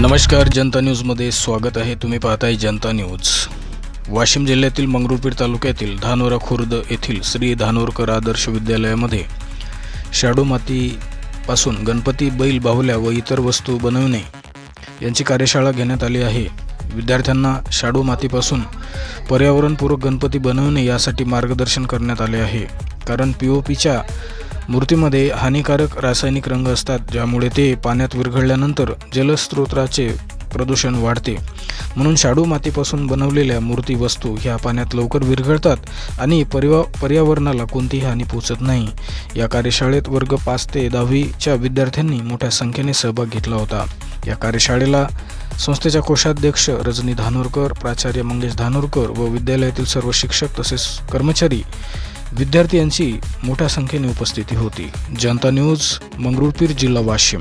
नमस्कार जनता न्यूजमध्ये स्वागत आहे. तुम्ही पाहताय जनता न्यूज. वाशिम जिल्ह्यातील मंगरुळपीर तालुक्यातील धानोरा खुर्द येथील श्री धानोरकर आदर्श विद्यालयामध्ये शाडू मातीपासून गणपती बैल बाहुल्या व इतर वस्तू बनवणे यांची कार्यशाळा घेण्यात आली आहे. विद्यार्थ्यांना शाडू मातीपासून पर्यावरणपूरक गणपती बनवणे यासाठी मार्गदर्शन करण्यात आले आहे. कारण पी ओ पीच्या मूर्तीमध्ये हानिकारक रासायनिक रंग असतात ज्यामुळे ते पाण्यात विरघळल्यानंतर जलस्रोताचे प्रदूषण वाढते. म्हणून शाडू मातीपासून बनवलेल्या मूर्ती वस्तू ह्या पाण्यात लवकर विरघळतात आणि परिवा पर्यावरणाला कोणतीही हानी पोचत नाही. या कार्यशाळेत वर्ग पाच ते दहावीच्या विद्यार्थ्यांनी मोठ्या संख्येने सहभाग घेतला होता. या कार्यशाळेला संस्थेच्या कोषाध्यक्ष रजनी धानोरकर प्राचार्य मंगेश धानोरकर व विद्यालयातील सर्व शिक्षक तसेच कर्मचारी विद्यार्थी यांची मोठ्या संख्येने उपस्थिती होती. जनता न्यूज मंगरुळपीर जिल्हा वाशिम.